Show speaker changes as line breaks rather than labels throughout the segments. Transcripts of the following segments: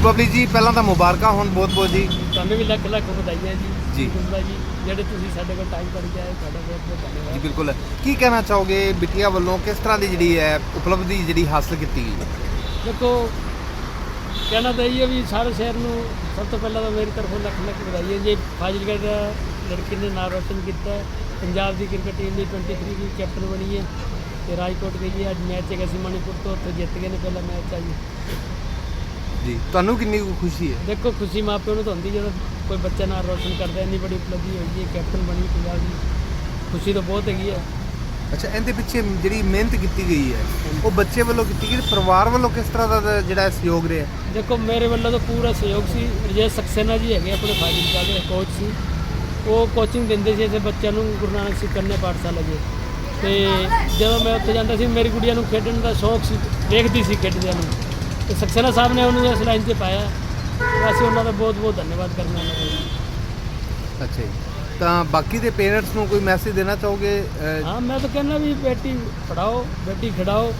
Republic ਜੀ ਪਹਿਲਾਂ ਤਾਂ ਮੁਬਾਰਕਾਂ ਹੋਣ ਬਹੁਤ ਬਹੁਤ ਜੀ।
ਤੁਹਾਨੂੰ ਵੀ ਲੱਖ ਲੱਖ ਵਧਾਈਆਂ ਜੀ।
ਜੀ।
ਜੀ ਜਿਹੜੇ ਤੁਸੀਂ ਸਾਡੇ ਕੋਲ ਟਾਈਮ ਕੱਢ ਕੇ ਆਏ ਤੁਹਾਡਾ ਬਹੁਤ ਬਹੁਤ
ਜੀ
ਧੰਨਵਾਦ
ਬਿਲਕੁਲ। ਕੀ ਕਹਿਣਾ ਚਾਹੋਗੇ ਬਿਟੀਆ ਵੱਲੋਂ? ਕਿਸ ਤਰ੍ਹਾਂ ਦੀ ਜਿਹੜੀ ਹੈ ਉਪਲਬਧੀ ਜਿਹੜੀ ਹਾਸਲ ਕੀਤੀ ਗਈ?
ਦੇਖੋ ਕਹਿਣਾ ਤਾਂ ਇਹ ਹੈ ਵੀ ਸਾਰੇ ਸ਼ਹਿਰ ਨੂੰ ਸਭ ਤੋਂ ਪਹਿਲਾਂ ਤਾਂ ਮੇਰੀ ਤਰਫੋਂ ਲੱਖ ਲੱਖ ਵਧਾਈ ਹੈ ਜੀ। ਫਾਜ਼ਿਲਕਾ ਦਾ ਲੜਕੀ ਨੇ ਨਾਮ ਰੋਸ਼ਨ ਕੀਤਾ। ਹੈ ਪੰਜਾਬ ਦੀ ਕ੍ਰਿਕਟ ਟੀਮ ਦੀ 23 ਦੀ ਕੈਪਟਨ ਬਣੀ ਹੈ। ਤੇ ਰਾਜਕੋਟ ਗਈ ਹੈ। ਅੱਜ ਮੈਚ ਹੈਗਾ ਸੀ ਮਣੀਪੁਰ ਤੋਂ ਉੱਥੇ ਜਿੱਤ ਗਏ ਨੇ ਪਹਿਲਾ ਮੈਚ ਆ ਜੀ।
ਜੀ। ਤੁਹਾਨੂੰ ਕਿੰਨੀ ਕੁ ਖੁਸ਼ੀ ਹੈ?
ਦੇਖੋ ਖੁਸ਼ੀ ਮਾਪਿਆਂ ਨੂੰ ਤਾਂ ਹੁੰਦੀ ਜਦੋਂ ਕੋਈ ਬੱਚਾ ਨਾਮ ਰੋਸ਼ਨ ਕਰਦਾ ਇੰਨੀ ਬੜੀ ਉਪਲਬਧੀ ਹੋਈ ਹੈ ਕੈਪਟਨ ਬਣੀ ਪੰਜਾਬ ਦੀ। ਖੁਸ਼ੀ ਤਾਂ ਬਹੁਤ ਹੈਗੀ ਹੈ
ਅੱਛਾ ਇਹਦੇ ਪਿੱਛੇ ਜਿਹੜੀ ਮਿਹਨਤ ਕੀਤੀ ਗਈ ਹੈ ਉਹ ਬੱਚੇ ਵੱਲੋਂ ਕੀਤੀ ਗਈ ਪਰਿਵਾਰ ਵੱਲੋਂ ਕਿਸ ਤਰ੍ਹਾਂ ਦਾ ਜਿਹੜਾ ਸਹਿਯੋਗ ਰਿਹਾ?
ਦੇਖੋ ਮੇਰੇ ਵੱਲੋਂ ਤਾਂ ਪੂਰਾ ਸਹਿਯੋਗ ਸੀ। ਰਜੇਸ਼ ਸਕਸੇਨਾ ਜੀ ਹੈਗੇ ਆਪਣੇ ਫਾਜ਼ਿਲਕਾ ਦੇ ਕੋਚ ਸੀ। ਉਹ ਕੋਚਿੰਗ ਦਿੰਦੇ ਸੀ ਇਸੇ ਬੱਚਿਆਂ ਨੂੰ ਗੁਰੂ ਨਾਨਕ ਸਿੰਘ ਕੰਨਿਆ ਪਾਠਸ਼ਾਲਾ ਦੇ। ਤੇ ਜਦੋਂ ਮੈਂ ਉੱਥੇ ਜਾਂਦਾ ਸੀ ਮੇਰੀ ਗੁੜੀਆ ਨੂੰ ਖੇਡਣ ਦਾ ਸ਼ੌਕ ਸੀ ਦੇਖਦੀ ਸੀ ਖੇਡਦਿਆਂ ਨੂੰ। ਤੇ ਸਕਸੇਨਾ ਸਾਹਿਬ ਨੇ ਉਹਨੂੰ ਇਸ ਲਾਈਨ 'ਤੇ ਪਾਇਆ। ਤੇ ਅਸੀਂ ਉਹਨਾਂ ਦਾ ਬਹੁਤ ਬਹੁਤ ਧੰਨਵਾਦ ਕਰਨਾ ਉਹਨਾਂ ਦਾ।
ਅੱਛਾ ਜੀ। ਤਾਂ ਬਾਕੀ ਦੇ ਪੇਰੈਂਟਸ ਨੂੰ ਕੋਈ ਮੈਸੇਜ ਦੇਣਾ ਚਾਹੋਗੇ? ਅਹ,
ਹਾਂ ਮੈਂ ਤਾਂ ਕਹਿੰਦਾ ਵੀ ਬੇਟੀ ਪੜਾਓ ਬੇਟੀ ਖਿਡਾਓ।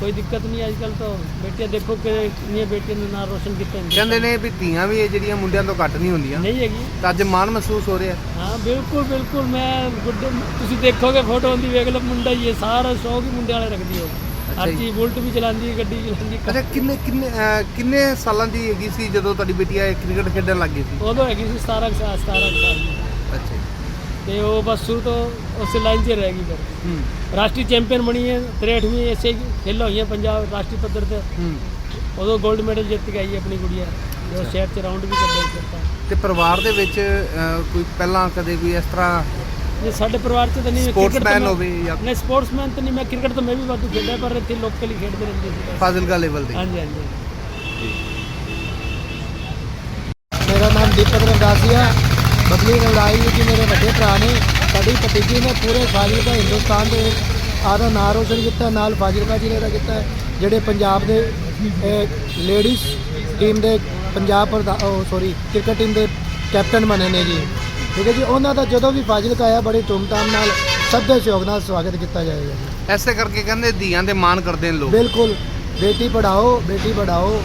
ਕੋਈ ਦਿੱਕਤ ਨਹੀਂ ਅੱਜ ਕੱਲ ਤਾਂ ਬੇਟੀਆਂ ਦੇਖੋ ਕਿ ਕਿੰਨੀਆਂ ਬੇਟੀਆਂ ਨੇ ਨਾਮ ਰੋਸ਼ਨ ਕੀਤਾ ਹੈ।
ਕਹਿੰਦੇ ਨੇ ਵੀ ਧੀਆਂ ਵੀ ਇਹ ਜਿਹੜੀਆਂ ਮੁੰਡਿਆਂ ਤੋਂ ਘੱਟ ਨਹੀਂ ਹੁੰਦੀਆਂ।
ਨਹੀਂ ਹੈਗੀ।
ਤਾਂ ਅੱਜ ਮਾਣ ਮਹਿਸੂਸ ਹੋ ਰਿਹਾ।
ਹਾਂ ਬਿਲਕੁਲ ਬਿਲਕੁਲ ਮੈਂ ਗੁੱਡੇ ਤੁਸੀਂ ਦੇਖੋਗੇ ਫੋਟੋ ਦੀ ਵੇਖ ਲਓ ਮੁੰਡਾ ਹੀ ਹੈ ਸਾਰਾ ਸ਼ੌਕ ਹੀ ਮੁੰਡੇ ਵਾਲੇ ਰੱਖਦੀ ਹੋ ਹਰ। ਚੀਜ਼ ਬੁਲਟ ਵੀ ਚਲਾਉਂਦੀ ਹੈ ਗੱਡੀ ਚਲਾਉਂਦੀ
ਅੱਛਾ ਕਿੰਨੇ ਕਿੰਨੇ ਅਹ, ਕਿੰਨੇ ਸਾਲਾਂ ਦੀ ਹੈਗੀ ਸੀ ਜਦੋਂ ਤੁਹਾਡੀ ਬੇਟੀ ਇਹ ਕ੍ਰਿਕਟ ਖੇਡਣ ਲੱਗ ਗਈ ਸੀ?
ਉਦੋਂ ਹੈਗੀ ਸੀ 17 ਕੁ ਸਾਲ 17 ਕੁ ਸਾਲ ਦੀ।
ਅੱਛਾ ਜੀ।
ਤੇ ਉਹ ਬਸ ਸ਼ੁਰੂ ਤੋਂ ਉਸੇ ਲਾਈਨ 'ਤੇ ਰਹਿ ਗਈ ਫਿਰ।
ਹੂੰ।
ਰਾਸ਼ਟਰੀ ਚੈਂਪੀਅਨ ਬਣੀ ਹੈ 63ਵੀਂ ਐਸੇ ਖੇਲਾਂ ਹੋਈਆਂ ਪੰਜਾਬ ਰਾਸ਼ਟਰੀ ਪੱਧਰ ਤੇ।
ਹੂੰ।
ਉਦੋਂ 골ਡ ਮੈਡਲ ਜਿੱਤ ਕੇ ਆਈ ਹੈ ਆਪਣੀ ਗੁੜੀਆ। ਜੋ ਸ਼ਹਿਰ 'ਚ ਰਾਊਂਡ ਵੀ ਕੱਢਿਆ ਕੀਤਾ
ਤੇ ਪਰਿਵਾਰ ਦੇ ਵਿੱਚ ਅਹ, ਕੋਈ ਪਹਿਲਾਂ ਕਦੇ ਵੀ ਇਸ ਤਰ੍ਹਾਂ
ਜੇ ਸਾਡੇ ਪਰਿਵਾਰ 'ਚ ਤਾਂ ਨਹੀਂ
ਸਪੋਰਟਸਮੈਨ
ਮੈਂ-
ਹੋਵੇ ਜਾਂ
ਨਹੀਂ ਸਪੋਰਟਸਮੈਨ ਤਾਂ ਨਹੀਂ ਮੈਂ ਕ੍ਰਿਕਟ ਤਾਂ ਮੈਂ ਵੀ ਵਾਧੂ ਖੇਡਿਆ ਪਰ ਇੱਥੇ ਲੋਕਲ ਹੀ ਖੇਡਦੇ ਰਹਿੰਦੇ ਸੀ।
ਫਾਜ਼ਿਲਕਾ ਲੈਵਲ ਤੇ
ਹਾਂਜੀ ਹਾਂਜੀ।
ਮੇਰਾ ਨਾਮ ਦੀਪਕ ਰੰਦਾਸੀਆ ਬਦਲੀ ਲੜਾਈ ਜੀ ਮੇਰੇ ਵੱਡੇ ਭਰਾ ਨੇ। ਸਾਡੀ ਭਤੀਜੀ ਨੇ ਪੂਰੇ ਫਾਜ਼ਿਲਕਾ ਹਿੰਦੁਸਤਾਨ ਦੇ ਆਦਾ ਨਾਂ ਰੋਸ਼ਨ ਕੀਤਾ ਨਾਲ ਫਾਜ਼ਿਲਕਾ ਜ਼ਿਲ੍ਹੇ ਦਾ ਕੀਤਾ ਜਿਹੜੇ ਪੰਜਾਬ ਦੇ ਲੇਡੀਜ਼ ਟੀਮ ਦੇ ਪੰਜਾਬ ਪ੍ਰਧਾ ਸੌਰੀ ਕ੍ਰਿਕਟ ਟੀਮ ਦੇ ਕੈਪਟਨ ਬਣੇ ਨੇ ਜੀ। ਠੀਕ ਹੈ ਜੀ ਉਹਨਾਂ ਦਾ ਜਦੋਂ ਵੀ ਫਾਜ਼ਿਲਕਾ ਆਇਆ ਬੜੀ ਧੂਮਧਾਮ ਨਾਲ ਸਭ ਦੇ ਸਹਿਯੋਗ ਨਾਲ ਸਵਾਗਤ ਕੀਤਾ ਜਾਏਗਾ ਜੀ।
ਐਸੇ ਕਰਕੇ ਕਹਿੰਦੇ ਧੀਆਂ ਦੇ ਮਾਣ ਕਰਦੇ ਨੇ ਲੋਕ।
ਬਿਲਕੁਲ। ਬੇਟੀ ਪੜਾਓ ਬੇਟੀ ਪੜਾਓ